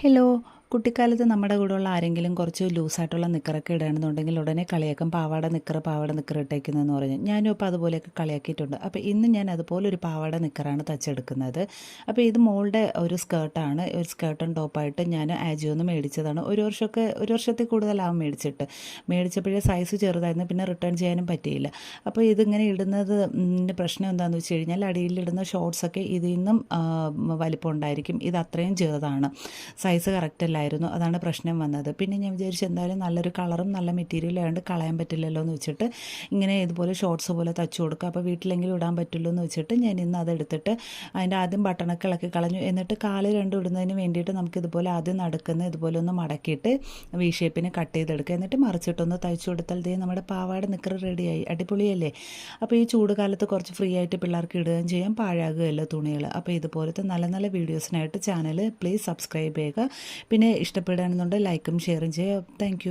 Hello. കുട്ടിക്കാലത്ത് നമ്മുടെ കൂടെയുള്ള ആരെങ്കിലും കുറച്ച് ലൂസായിട്ടുള്ള നിക്കറൊക്കെ ഇടണമെന്നുണ്ടെങ്കിൽ ഉടനെ കളിയാക്കും. പാവാട നിക്കറ് പാവാട നിക്കറ് ഇട്ടേക്കുന്നതെന്ന് പറഞ്ഞു. ഞാനും അപ്പോൾ അതുപോലെയൊക്കെ കളിയാക്കിയിട്ടുണ്ട്. അപ്പോൾ ഇന്ന് ഞാൻ അതുപോലെ ഒരു പാവാട നിക്കറാണ് തച്ചെടുക്കുന്നത്. അപ്പോൾ ഇത് മോളുടെ ഒരു സ്കേർട്ടാണ്. ഒരു സ്കേർട്ടും ടോപ്പായിട്ട് ഞാൻ ആജിയോന്ന് മേടിച്ചതാണ്. ഒരു വർഷമൊക്കെ ഒരു വർഷത്തിൽ കൂടുതലാവും മേടിച്ചിട്ട്. മേടിച്ചപ്പോഴേ സൈസ് ചെറുതായിരുന്നു. പിന്നെ റിട്ടേൺ ചെയ്യാനും പറ്റിയില്ല. അപ്പോൾ ഇതിങ്ങനെ ഇടുന്നത് പ്രശ്നം എന്താണെന്ന് വെച്ച് കഴിഞ്ഞാൽ അടിയിലിടുന്ന ഷോർട്സൊക്കെ ഇതിൽ നിന്നും വലിപ്പം ഉണ്ടായിരിക്കും. ഇത് അത്രയും ചെറുതാണ്. സൈസ് കറക്റ്റ് അല്ലായിരുന്നു അതാണ് പ്രശ്നം വന്നത്. പിന്നെ ഞാൻ വിചാരിച്ചു എന്തായാലും നല്ലൊരു കളറും നല്ല മെറ്റീരിയലും ആയതുകൊണ്ട് കളയാൻ പറ്റില്ലല്ലോ എന്ന് വെച്ചിട്ട് ഇങ്ങനെ ഇതുപോലെ ഷോർട്സ് പോലെ തച്ചു കൊടുക്കുക. അപ്പോൾ വീട്ടിലെങ്കിലും ഇടാൻ പറ്റുള്ളൂ എന്ന് വെച്ചിട്ട് ഞാൻ ഇന്ന് അതെടുത്തിട്ട് അതിന്റെ ആദ്യം ബട്ടണൊക്കെ ഇളക്കി കളഞ്ഞു. എന്നിട്ട് കാൽ രണ്ടും ഇടുന്നതിന് വേണ്ടിയിട്ട് നമുക്ക് ഇതുപോലെ ആദ്യം നടക്കുന്ന ഇതുപോലെ ഒന്ന് മടക്കിയിട്ട് വി ഷേപ്പിന് കട്ട് ചെയ്തെടുക്കുക. എന്നിട്ട് മറിച്ചിട്ടൊന്ന് തയ്ച്ചു കൊടുത്താൽ ദേ നമ്മുടെ പാവാട നിക്കറ് റെഡിയായി അടിപൊളിയല്ലേ? അപ്പോൾ ഈ ചൂട് കാലത്ത് കുറച്ച് ഫ്രീ ആയിട്ട് പിള്ളേർക്ക് ഇടുകയും ചെയ്യാം പാഴാകുകയല്ലോ തുണികൾ അപ്പോൾ ഇതുപോലത്തെ നല്ല നല്ല വീഡിയോസിനായിട്ട് ചാനൽ പ്ലീസ് സബ്സ്ക്രൈബ് ചെയ്യുക. പിന്നെ ഇഷ്ടപ്പെടുകയാണെന്നുണ്ടെങ്കിൽ ലൈക്കും ഷെയറും ചെയ്യുക. താങ്ക്